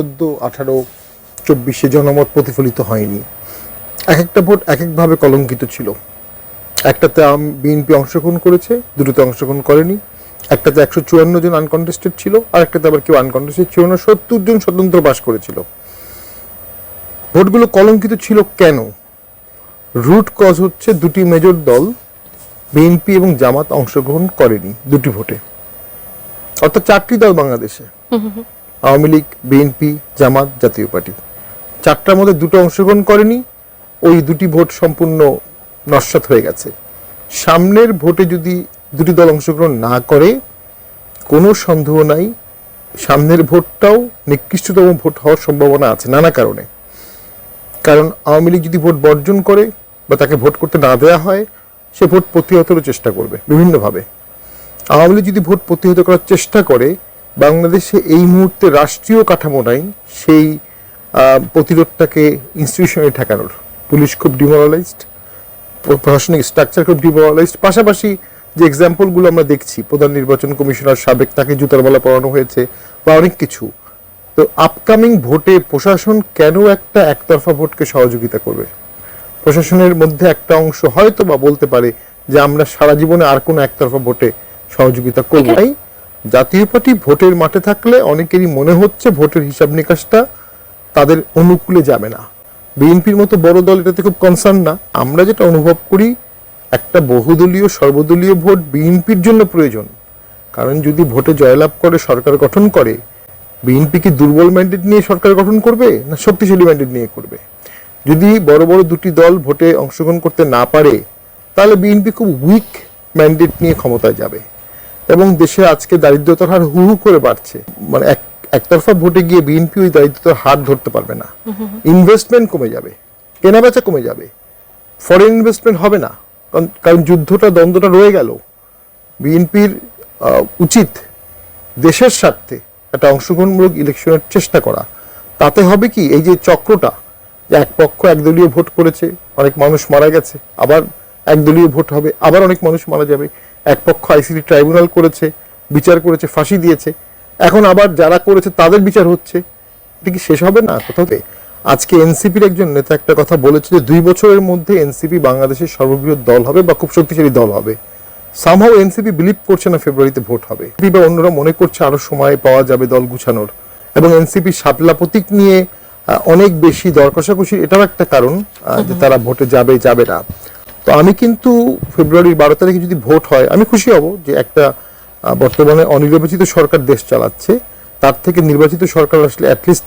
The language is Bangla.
চোদ্দ, আঠারো, চব্বিশে জনমত প্রতিফলিত হয়নি। এক একটা ভোট এক একভাবে কলঙ্কিত ছিল। একটাতে বিএনপি অংশগ্রহণ করেছে, দুটোতে অংশগ্রহণ করেনি। একটাতে একশো চুয়ান্ন জন আনকন্টেস্টেড ছিল, আর একটাতে আবার কেউ আনকন্টেস্টেড ছিল না, সত্তর জন স্বতন্ত্র বাস করেছিল। ভোটগুলো কলঙ্কিত ছিল কেন? রুট কজ হচ্ছে দুটি মেজর দল, বিএনপি এবং জামাত অংশগ্রহণ করেনি দুটি ভোটে। অর্থাৎ চারটি দল বাংলাদেশে। আওয়ামী লীগ, বিএনপি, জামাত জাতীয় পার্টি। চারটার মধ্যে দুটো অংশগ্রহণ করেনি, ওই দুটি ভোট সম্পূর্ণ নস্বাত হয়ে গেছে। সামনের ভোটে যদি দুটি দল অংশগ্রহণ না করে, কোনো সন্দেহ নাই, সামনের ভোটটাও নিকৃষ্টতম ভোট হওয়ার সম্ভাবনা আছে নানা কারণে। কারণ আওয়ামী লীগ যদি ভোট বর্জন করে বা তাকে ভোট করতে না দেওয়া হয়, সে ভোট প্রতিহতেরও চেষ্টা করবে, বিভিন্নভাবে। আওয়ামী লীগ যদি ভোট প্রতিহত করার চেষ্টা করে বাংলাদেশে এই মুহূর্তে রাষ্ট্রীয় কাঠামো নাই সেই প্রতিরোধটাকে ইনস্টিটিউশনে ঠেকানোর। পুলিশ খুব ডিমোরালাইজড প্রশাসনিক স্ট্রাকচার খুব ডিমোরালাইজড পাশাপাশি যে এক্সাম্পলগুলো আমরা দেখছি প্রধান নির্বাচন কমিশনার সাবেক তাকে জুতার বলা পরানো হয়েছে বা অনেক কিছু। তো আপকামিং ভোটে প্রশাসন কেন একটা একতরফা ভোটকে সহযোগিতা করবে? প্রশাসনের মধ্যে একটা অংশ হয়তো বা বলতে পারে যে আমরা সারা জীবনে আর কোনো একতরফা ভোটে সহযোগিতা করব জাতীয় পার্টি ভোটের মাঠে থাকলে অনেকেরই মনে হচ্ছে ভোটের হিসাব নিকাশটা তাদের অনুকূলে যাবে না। বিএনপির মতো বড় দল এটাতে খুব কনসার্ন না। আমরা যেটা অনুভব করি, একটা বহুদলীয়, সর্বদলীয় ভোট বিএনপির জন্য প্রয়োজন। কারণ যদি ভোটে জয়লাভ করে, সরকার গঠন করে, বিএনপি কি দুর্বল ম্যান্ডেট নিয়ে সরকার গঠন করবে না শক্তিশালী ম্যান্ডেট নিয়ে করবে? যদি বড় বড় দুটি দল ভোটে অংশগ্রহণ করতে না পারে, তাহলে বিএনপি খুব উইক ম্যান্ডেট নিয়ে ক্ষমতায় যাবে। এবং দেশে আজকে দারিদ্রতার হার হু হু করে বাড়ছে। মানে এক, একতরফা ভোটে গিয়ে বিএনপি ওই দারিদ্রতার হার ধরতে পারবে না। ইনভেস্টমেন্ট কমে যাবে, কেনাবেচা কমে যাবে। ফরেন ইনভেস্টমেন্ট হবে না, কারণ কারণ যুদ্ধটা, দ্বন্দ্বটা রয়ে গেল। বিএনপির উচিত দেশের স্বার্থে একটা অংশগ্রহণমূলক ইলেকশনের চেষ্টা করা। তাতে হবে কি, এই যে চক্রটা এক পক্ষ একদলীয় ভোট করেছে, অনেক মানুষ মারা গেছে, আবার একদলীয় ভোট হবে, আবার অনেক মানুষ মারা যাবে। এক পক্ষ আইসিটি ট্রাইব্যুনাল করেছে, বিচার করেছে, ফাঁসি দিয়েছে। এখন আবার যারা করেছে তাদের বিচার হচ্ছে। এটা কি শেষ হবে না কোথাও আজকে এনসিপির একজন নেতা একটা কথা বলেছে যে দুই বছরের মধ্যে এনসিপি বাংলাদেশের সর্ববৃহৎ দল হবে বা খুব শক্তিশালী দল হবে। সামহাও এনসিপি বিলিভ করছে না ফেব্রুয়ারিতে ভোট হবে। বা অন্যরা মনে করছে আরও সময় পাওয়া যাবে দল গুছানোর। এবং এনসিপি শাপলা প্রতীক নিয়ে অনেক বেশি দর কষাকষি এটাও একটা কারণ যে তারা ভোটে যাবে যাবে না। তো আমি কিন্তু ফেব্রুয়ারির বারো তারিখে যদি ভোট হয়, আমি খুশি হব যে একটা বর্তমানে অনির্বাচিত সরকার দেশ চালাচ্ছে। তার থেকে নির্বাচিত সরকার আসলে অ্যাটলিস্ট